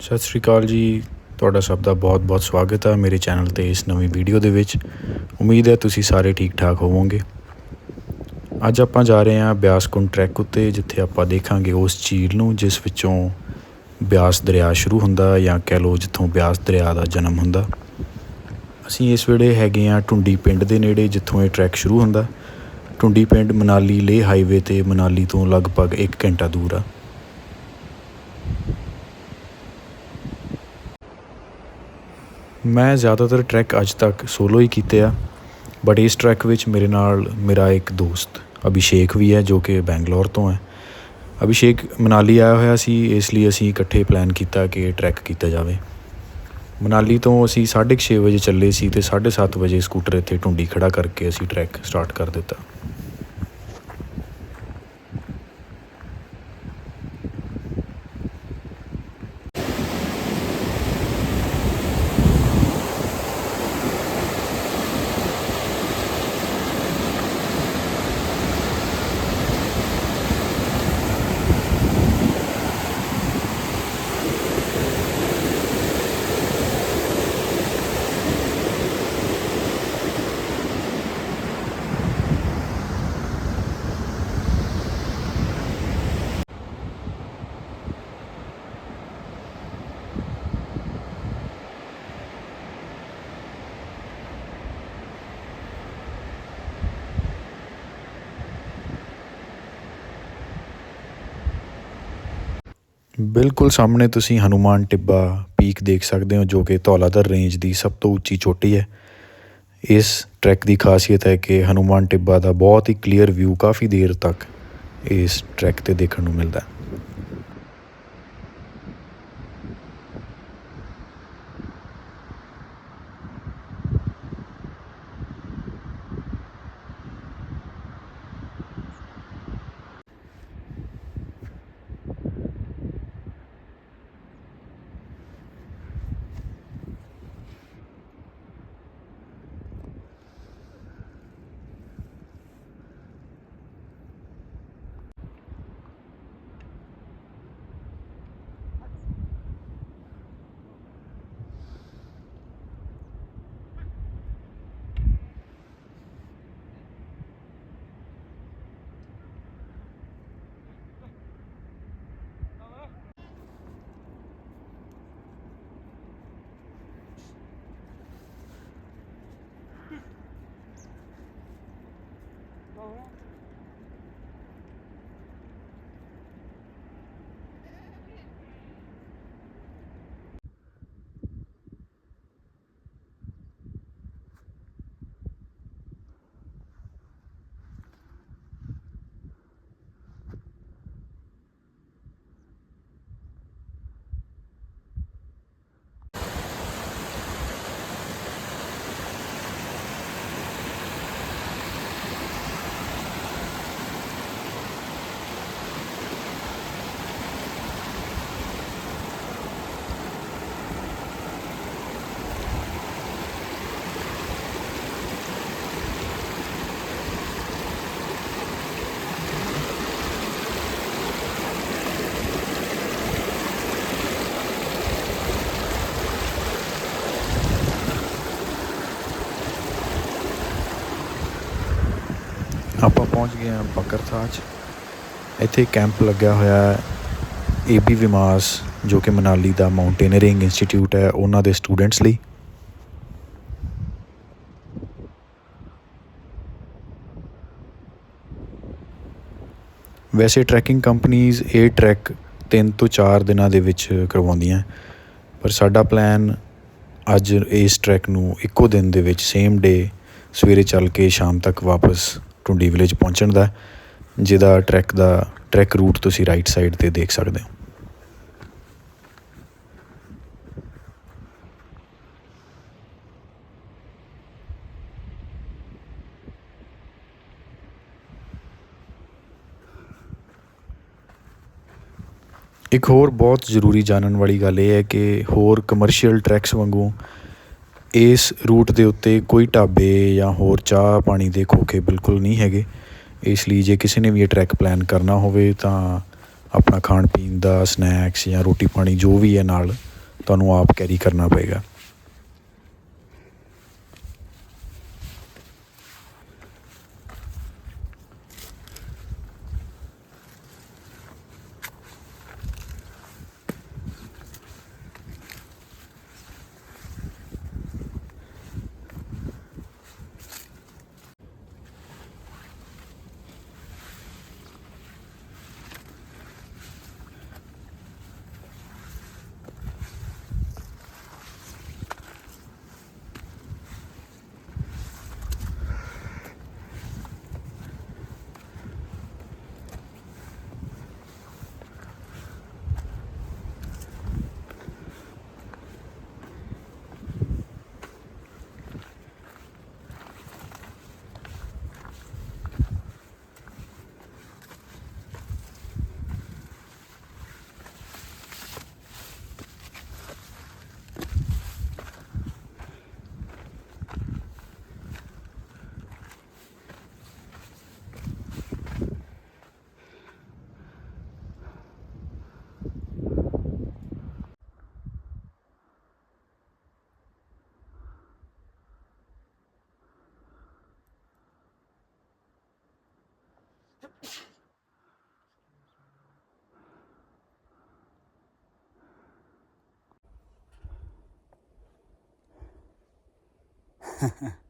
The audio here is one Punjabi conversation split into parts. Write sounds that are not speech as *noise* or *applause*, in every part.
ਸਤਿ ਸ਼੍ਰੀ ਅਕਾਲ ਜੀ। ਤੁਹਾਡਾ ਸਭ ਦਾ ਬਹੁਤ-ਬਹੁਤ ਸਵਾਗਤ ਹੈ ਮੇਰੇ ਚੈਨਲ ਤੇ ਇਸ ਨਵੀਂ ਵੀਡੀਓ ਦੇ ਵਿੱਚ। ਉਮੀਦ ਹੈ ਤੁਸੀਂ ਸਾਰੇ ਠੀਕ-ਠਾਕ ਹੋਵੋਗੇ। ਅੱਜ ਆਪਾਂ ਜਾ ਰਹੇ ਹਾਂ ਬਿਆਸਕੁੰਡ ਟਰੈਕ ਉੱਤੇ, ਜਿੱਥੇ ਆਪਾਂ ਦੇਖਾਂਗੇ ਉਸ ਝੀਲ ਨੂੰ, ਜਿਸ ਵਿੱਚੋਂ ਬਿਆਸ ਦਰਿਆ ਸ਼ੁਰੂ ਹੁੰਦਾ ਜਾਂ ਕਹਿ ਲਓ ਜਿੱਥੋਂ ਬਿਆਸ ਦਰਿਆ ਦਾ ਜਨਮ ਹੁੰਦਾ। ਅਸੀਂ ਇਸ ਵੇਲੇ ਹੈਗੇ ਹਾਂ ਟੁੰਡੀ ਪਿੰਡ ਦੇ ਨੇੜੇ, ਜਿੱਥੋਂ ਇਹ ਟਰੈਕ ਸ਼ੁਰੂ ਹੁੰਦਾ। ਟੁੰਡੀ ਪਿੰਡ ਮਨਾਲੀ ਲੇਹ ਹਾਈਵੇ ਤੇ ਮਨਾਲੀ ਤੋਂ ਲਗਭਗ 1 ਘੰਟਾ ਦੂਰ ਆ। ਮੈਂ ਜ਼ਿਆਦਾਤਰ ਟਰੈਕ ਅੱਜ ਤੱਕ ਸੋਲੋ ਹੀ ਕੀਤੇ ਆ ਬਟ ਇਸ ਟਰੈਕ ਵਿੱਚ ਮੇਰੇ ਨਾਲ ਮੇਰਾ ਇੱਕ ਦੋਸਤ ਅਭਿਸ਼ੇਕ ਵੀ ਹੈ ਜੋ ਕਿ ਬੈਂਗਲੌਰ ਤੋਂ ਹੈ। ਅਭਿਸ਼ੇਕ ਮਨਾਲੀ ਆਇਆ ਹੋਇਆ ਸੀ, ਇਸ ਲਈ ਅਸੀਂ ਇਕੱਠੇ ਪਲਾਨ ਕੀਤਾ ਕਿ ਟਰੈਕ ਕੀਤਾ ਜਾਵੇ। ਮਨਾਲੀ ਤੋਂ ਅਸੀਂ 6:30 ਵਜੇ ਚੱਲੇ ਸੀ ਤੇ 7:30 ਵਜੇ ਸਕੂਟਰ ਇੱਥੇ ਟੁੰਡੀ ਖੜਾ ਕਰਕੇ ਅਸੀਂ ਟਰੈਕ ਸਟਾਰਟ ਕਰ ਦਿੱਤਾ। ਬਿਲਕੁਲ ਸਾਹਮਣੇ ਤੁਸੀਂ ਹਨੂਮਾਨ ਟਿੱਬਾ ਪੀਕ ਦੇਖ ਸਕਦੇ ਹੋ, ਜੋ ਕਿ ਧੌਲਾਧਰ ਰੇਂਜ ਦੀ ਸਭ ਤੋਂ ਉੱਚੀ ਚੋਟੀ ਹੈ। ਇਸ ਟਰੈਕ ਦੀ ਖਾਸੀਅਤ ਹੈ ਕਿ ਹਨੂਮਾਨ ਟਿੱਬਾ ਦਾ ਬਹੁਤ ਹੀ ਕਲੀਅਰ ਵਿਊ ਕਾਫੀ ਦੇਰ ਤੱਕ ਇਸ ਟਰੈਕ ਤੇ ਦੇਖਣ ਨੂੰ ਮਿਲਦਾ ਹੈ। ਪਹੁੰਚ ਗਏ ਹਾਂ ਬਕਰਥਾਜ ਇੱਥੇ ਕੈਂਪ ਲੱਗਿਆ ਹੋਇਆ ਹੈ। ਏਬੀ ਵਿਮਾਸ ਜੋ ਕਿ ਮਨਾਲੀ ਦਾ ਮਾਊਂਟੇਨਰਿੰਗ ਇੰਸਟੀਚਿਊਟ ਹੈ, ਉਹਨਾਂ ਦੇ ਸਟੂਡੈਂਟਸ ਲਈ। ਵੈਸੇ ਟਰੈਕਿੰਗ ਕੰਪਨੀਆਂ ਇਹ ਟਰੈਕ 3 ਤੋਂ 4 ਦਿਨਾਂ ਦੇ ਵਿੱਚ ਕਰਵਾਉਂਦੀਆਂ। ਪਰ ਸਾਡਾ ਪਲਾਨ ਅੱਜ ਇਸ ਟਰੈਕ ਨੂੰ ਇੱਕੋ ਦਿਨ ਦੇ ਵਿੱਚ ਸੇਮ ਡੇ ਸਵੇਰੇ ਚੱਲ ਕੇ ਸ਼ਾਮ ਤੱਕ ਵਾਪਸ ਟੁੰਡੀ ਵਿਲੇਜ ਪਹੁੰਚਣ ਦਾ, ਜਿਹਦਾ ਟਰੈਕ ਦਾ ਟਰੈਕ ਰੂਟ ਤੁਸੀਂ ਰਾਈਟ ਸਾਈਡ ਤੇ ਦੇਖ ਸਕਦੇ ਹੋ। ਇੱਕ ਹੋਰ ਬਹੁਤ ਜ਼ਰੂਰੀ ਜਾਣਨ ਵਾਲੀ ਗੱਲ ਇਹ ਹੈ ਕਿ ਹੋਰ ਕਮਰਸ਼ੀਅਲ ਟਰੈਕਸ ਵਾਂਗੂ ਇਸ ਰੂਟ ਦੇ ਉੱਤੇ ਕੋਈ ਢਾਬੇ ਜਾਂ ਹੋਰ ਚਾਹ ਪਾਣੀ ਦੇ ਖੋਖੇ ਬਿਲਕੁਲ ਨਹੀਂ ਹੈਗੇ। ਇਸ ਲਈ ਜੇ ਕਿਸੇ ਨੇ ਵੀ ਇਹ ਟਰੈਕ ਪਲੈਨ ਕਰਨਾ ਹੋਵੇ ਤਾਂ ਆਪਣਾ ਖਾਣ ਪੀਣ ਦਾ ਸਨੈਕਸ ਜਾਂ ਰੋਟੀ ਪਾਣੀ ਜੋ ਵੀ ਹੈ ਨਾਲ ਤੁਹਾਨੂੰ ਆਪ ਕੈਰੀ ਕਰਨਾ ਪਏਗਾ। ਹਾਂ *laughs*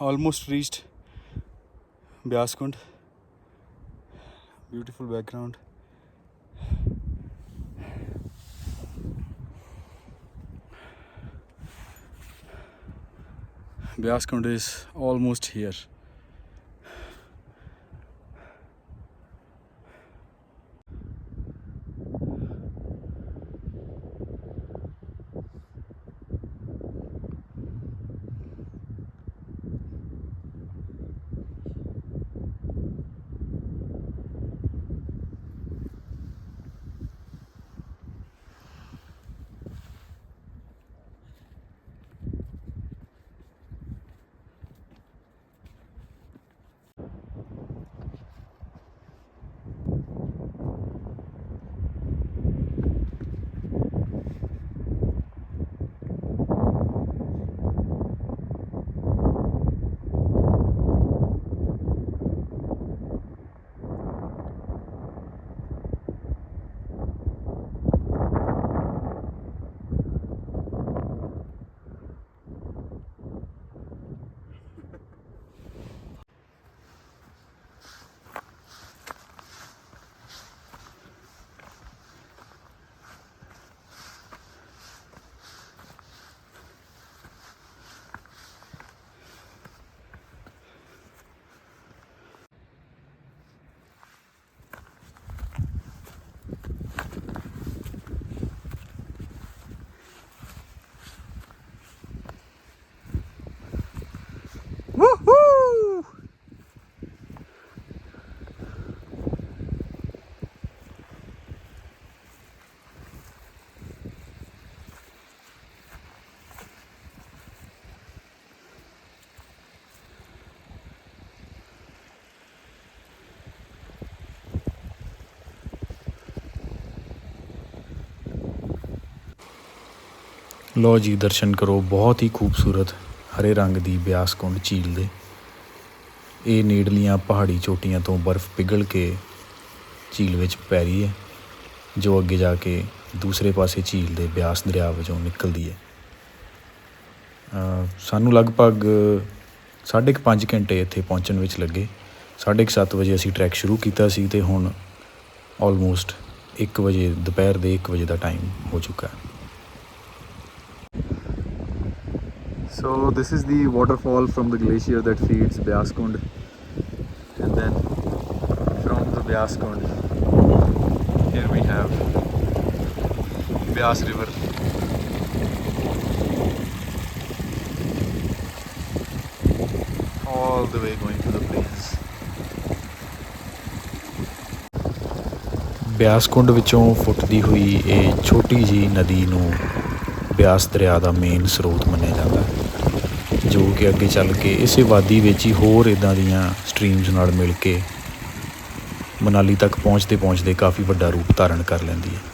almost reached Byaskund. Beautiful background. Byaskund is almost here. ਲੋ ਜੀ, ਦਰਸ਼ਨ ਕਰੋ। ਬਹੁਤ ਹੀ ਖੂਬਸੂਰਤ ਹਰੇ ਰੰਗ ਦੀ ਬਿਆਸ ਕੁੰਡ ਝੀਲ ਦੇ। ਇਹ ਨੇੜਲੀਆਂ ਪਹਾੜੀ ਚੋਟੀਆਂ ਤੋਂ ਬਰਫ਼ ਪਿਘਲ ਕੇ ਝੀਲ ਵਿੱਚ ਪੈ ਰਹੀ ਹੈ, ਜੋ ਅੱਗੇ ਜਾ ਕੇ ਦੂਸਰੇ ਪਾਸੇ ਝੀਲ ਦੇ ਬਿਆਸ ਦਰਿਆ ਵਜੋਂ ਨਿਕਲਦੀ ਹੈ। ਸਾਨੂੰ ਲਗਭਗ ਸਾਢੇ ਕੁ ਪੰਜ ਘੰਟੇ ਇੱਥੇ ਪਹੁੰਚਣ ਵਿੱਚ ਲੱਗੇ। ਸਾਢੇ ਕੁ ਸੱਤ ਵਜੇ ਅਸੀਂ ਟਰੈਕ ਸ਼ੁਰੂ ਕੀਤਾ ਸੀ ਤੇ ਹੁਣ ਆਲਮੋਸਟ 1 ਵਜੇ, ਦੁਪਹਿਰ ਦੇ 1 ਵਜੇ ਦਾ ਟਾਈਮ ਹੋ ਚੁੱਕਾ ਹੈ। So this is the waterfall from the glacier that feeds Byaskund. And then from the Byaskund, here we have Byas River. All the way going to the plains. Beas ਕੁੰਡ ਵਿੱਚੋਂ ਫੁੱਟਦੀ ਹੋਈ ਇਹ ਛੋਟੀ ਜੀ ਨਦੀ ਨੂੰ ਬਿਆਸ ਦਰਿਆ ਦਾ ਮੇਨ ਸਰੋਤ ਮੰਨਿਆ ਜਾਂਦਾ ਹੈ ਜੋ ਕਿ ਅੱਗੇ ਚੱਲ ਕੇ ਇਸੇ ਵਾਦੀ ਵਿੱਚ ਹੀ ਹੋਰ ਇਦਾਂ ਦੀਆਂ ਸਟਰੀਮਸ ਨਾਲ ਮਿਲ ਕੇ ਮਨਾਲੀ ਤੱਕ ਪਹੁੰਚਦੇ ਪਹੁੰਚਦੇ ਕਾਫੀ ਵੱਡਾ ਰੂਪ ਧਾਰਨ ਕਰ ਲੈਂਦੀ ਹੈ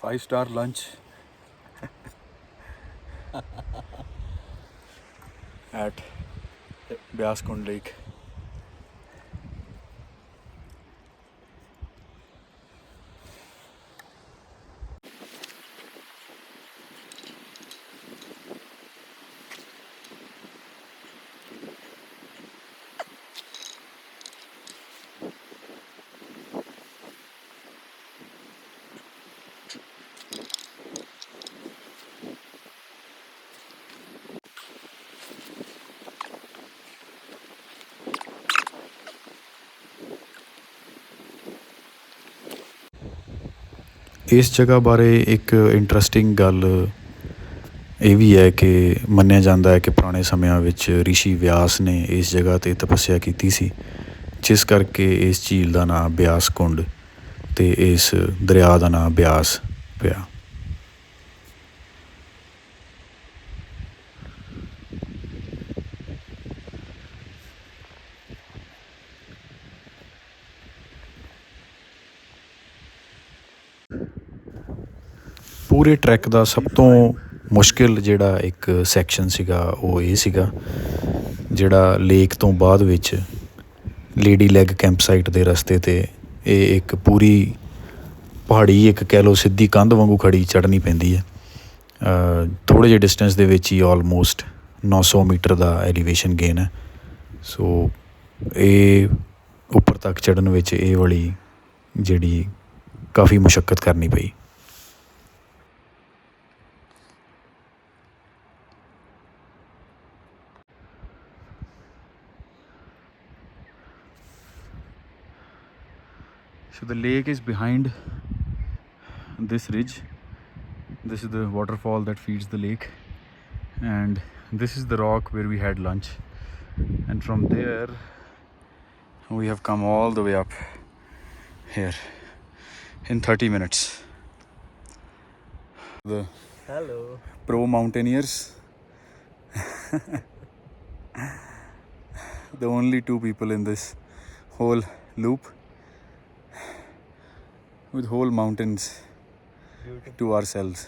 Five star lunch at Byaskund Lake. ਇਸ ਜਗ੍ਹਾ ਬਾਰੇ ਇੱਕ ਇੰਟਰਸਟਿੰਗ ਗੱਲ ਇਹ ਵੀ ਹੈ ਕਿ ਮੰਨਿਆ ਜਾਂਦਾ ਹੈ ਕਿ ਪੁਰਾਣੇ ਸਮਿਆਂ ਵਿੱਚ ਰਿਸ਼ੀ ਵਿਆਸ ਨੇ ਇਸ ਜਗ੍ਹਾ ਤੇ ਤਪੱਸਿਆ ਕੀਤੀ ਸੀ, ਜਿਸ ਕਰਕੇ ਇਸ ਝੀਲ ਦਾ ਨਾਮ ਬਿਆਸ ਕੁੰਡ ਤੇ ਇਸ ਦਰਿਆ ਦਾ ਨਾਮ ਬਿਆਸ ਪਿਆ। ਪੂਰੇ ਟਰੈਕ ਦਾ ਸਭ ਤੋਂ ਮੁਸ਼ਕਿਲ ਜਿਹੜਾ ਇੱਕ ਸੈਕਸ਼ਨ ਸੀਗਾ, ਉਹ ਇਹ ਸੀਗਾ, ਜਿਹੜਾ ਲੇਕ ਤੋਂ ਬਾਅਦ ਵਿੱਚ ਲੇਡੀ ਲੈਗ ਕੈਂਪ ਸਾਈਟ ਦੇ ਰਸਤੇ ਤੇ ਇਹ ਇੱਕ ਪੂਰੀ ਪਹਾੜੀ, ਇੱਕ ਕਹਿ ਲਓ ਸਿੱਧੀ ਕੰਧ ਵਾਂਗੂ ਖੜੀ ਚੜ੍ਹਨੀ ਪੈਂਦੀ ਹੈ। ਥੋੜੇ ਜਿਹੇ ਡਿਸਟੈਂਸ ਦੇ ਵਿੱਚ ਹੀ ਆਲਮੋਸਟ 900 ਮੀਟਰ ਦਾ ਐਲੀਵੇਸ਼ਨ ਗੇਨ ਹੈ। ਸੋ ਇਹ ਉੱਪਰ ਤੱਕ ਚੜ੍ਹਨ ਵਿੱਚ ਇਹ ਵਾਲੀ ਜਿਹੜੀ ਕਾਫੀ ਮੁਸ਼ਕਲ ਕਰਨੀ ਪਈ। So the lake is behind this ridge. This is the waterfall that feeds the lake. And this is the rock where we had lunch. And from there, we have come all the way up here in 30 minutes. The Hello. pro mountaineers. *laughs* the only two people in this whole loop with whole mountains to ourselves.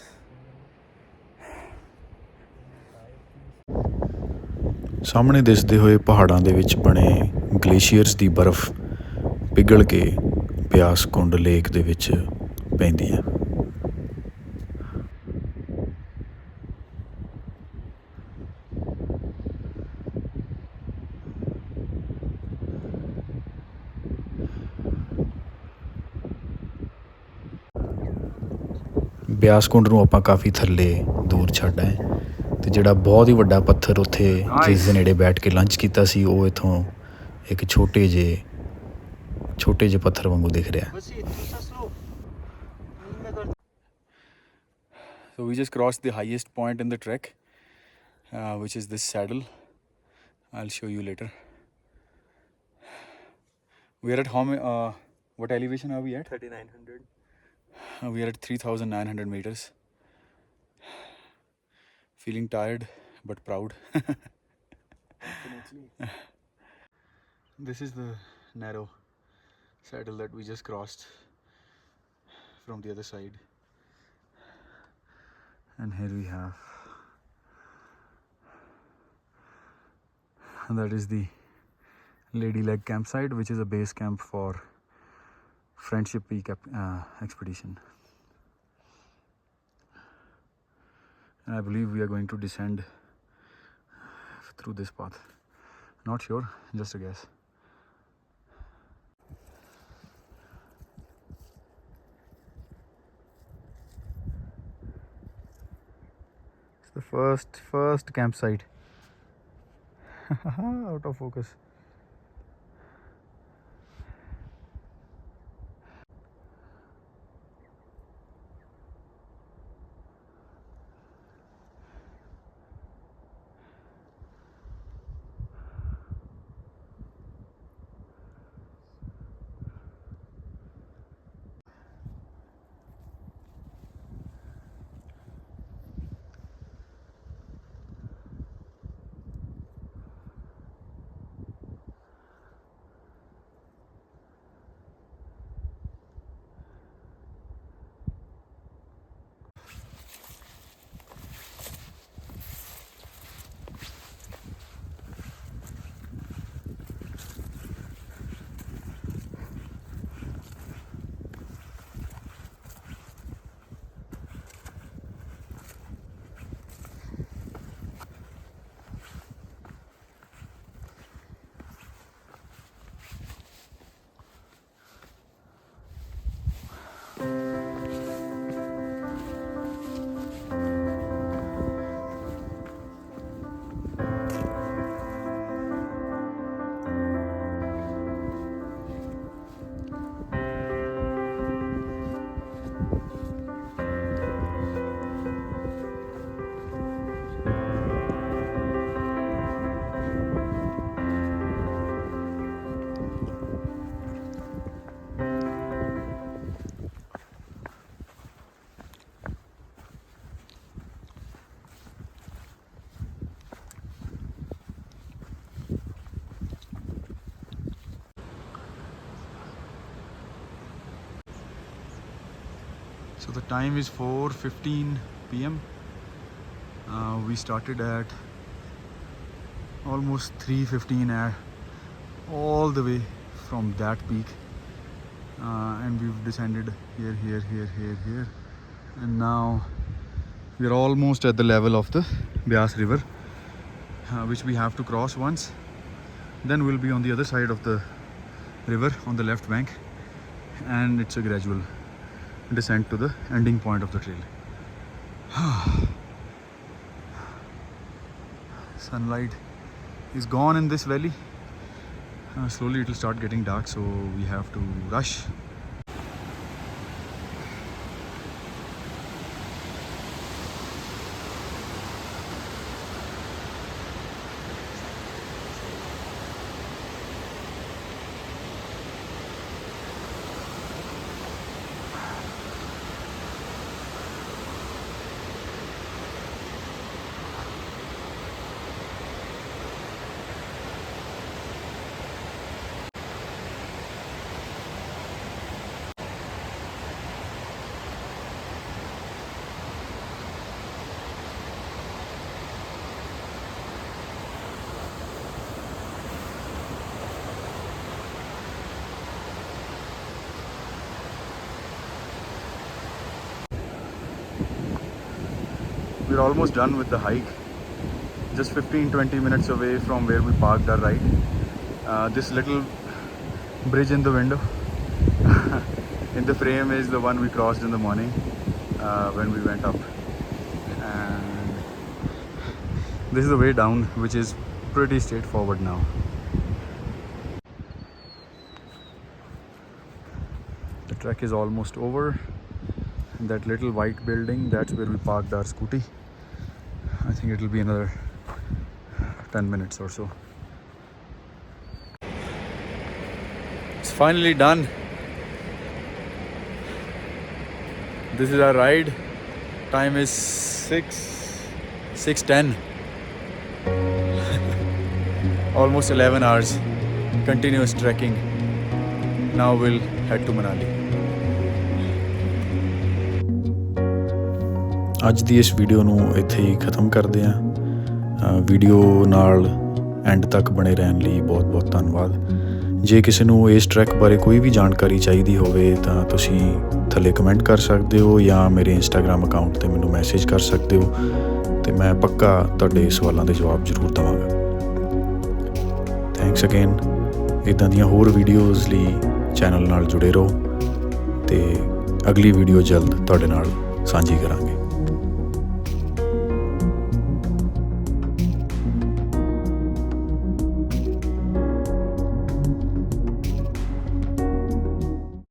ਸਾਹਮਣੇ ਦਿਸਦੇ ਹੋਏ ਪਹਾੜਾਂ ਦੇ ਵਿੱਚ ਬਣੇ ਗਲੇਸ਼ੀਅਰਸ ਦੀ ਬਰਫ਼ ਪਿਘਲ ਕੇ ਬਿਆਸ ਕੁੰਡ ਲੇਕ ਦੇ ਵਿੱਚ ਪੈਂਦੀ ਹੈ ਬਿਆਸ ਕੁੰਡ ਨੂੰ ਆਪਾਂ ਕਾਫੀ ਥੱਲੇ ਦੂਰ ਛੱਡ ਆਏ ਤੇ ਜਿਹੜਾ ਬਹੁਤ ਹੀ ਵੱਡਾ ਪੱਥਰ ਉੱਥੇ ਜਿਸ ਦੇ ਨੇੜੇ ਬੈਠ ਕੇ ਲੰਚ ਕੀਤਾ ਸੀ ਉਹ ਇਥੋਂ ਇੱਕ ਛੋਟੇ ਜਿਹੇ ਛੋਟੇ ਜਿਹੇ ਪੱਥਰ ਵਾਂਗੂ ਦਿਖ ਰਿਹਾ So we just crossed the highest point in the trek, uh, which is this saddle. I'll show you later. We are at how many, uh, what elevation are we at? 3900. Uh, we are at 3,900 meters. Feeling tired but proud. *laughs* This is the narrow saddle that we just crossed. from the other side. And here we have and that is the Lady Leg campsite, which is a base camp for Friendship ep- uh, expedition. And I believe we are going to descend through this path. Not sure, just a guess. It's the first first campsite. *laughs* Out of focus. So the time is 4:15 p.m. Uh, we started at almost 3:15 air, all the way from that peak, uh, and we've descended here, here, here, here, here, and now we are almost at the level of the Bias River, uh, which we have to cross once. Then we'll be on the other side of the river on the left bank, and it's a gradual descent to the ending point of the trail. *sighs* Sunlight is gone in this valley. Uh, slowly it will start getting dark, so we have to rush. We're almost done with the hike. Just 15 20 minutes away from where we parked our ride. Uh, this little bridge in the window *laughs* in the frame is the one we crossed in the morning uh, when we went up. And this is the way down, which is pretty straightforward now. The trek is almost over. That little white building, that's where we parked our scooty. Think it'll be another 10 minutes or so. It's finally done. This is our ride. Time is 6 6:10. *laughs* Almost 11 hours continuous trekking. Now we'll head to Manali. ਅੱਜ ਦੀ ਇਸ ਵੀਡੀਓ ਨੂੰ ਇੱਥੇ ਹੀ ਖਤਮ ਕਰਦੇ ਹਾਂ। ਵੀਡੀਓ ਨਾਲ ਐਂਡ ਤੱਕ ਬਣੇ ਰਹਿਣ ਲਈ ਬਹੁਤ ਬਹੁਤ ਧੰਨਵਾਦ। ਜੇ ਕਿਸੇ ਨੂੰ ਇਸ ਟਰੈਕ ਬਾਰੇ ਕੋਈ ਵੀ ਜਾਣਕਾਰੀ ਚਾਹੀਦੀ ਹੋਵੇ ਤਾਂ ਤੁਸੀਂ ਥੱਲੇ ਕਮੈਂਟ ਕਰ ਸਕਦੇ ਹੋ ਜਾਂ ਮੇਰੇ ਇੰਸਟਾਗ੍ਰam ਅਕਾਊਂਟ ਤੇ ਮੈਨੂੰ ਮੈਸੇਜ ਕਰ ਸਕਦੇ ਹੋ ਤੇ ਮੈਂ ਪੱਕਾ ਤੁਹਾਡੇ ਸਵਾਲਾਂ ਦੇ ਜਵਾਬ ਜ਼ਰੂਰ ਦਵਾਂਗਾ। ਥੈਂਕਸ ਅਗੇਨ ਇਦਾਂ ਦੀਆਂ ਹੋਰ ਵੀਡੀਓਜ਼ ਲਈ ਚੈਨਲ ਨਾਲ ਜੁੜੇ ਰਹੋ ਤੇ ਅਗਲੀ ਵੀਡੀਓ ਜਲਦ ਤੁਹਾਡੇ ਨਾਲ ਸਾਂਝੀ ਕਰਾਂਗੇ।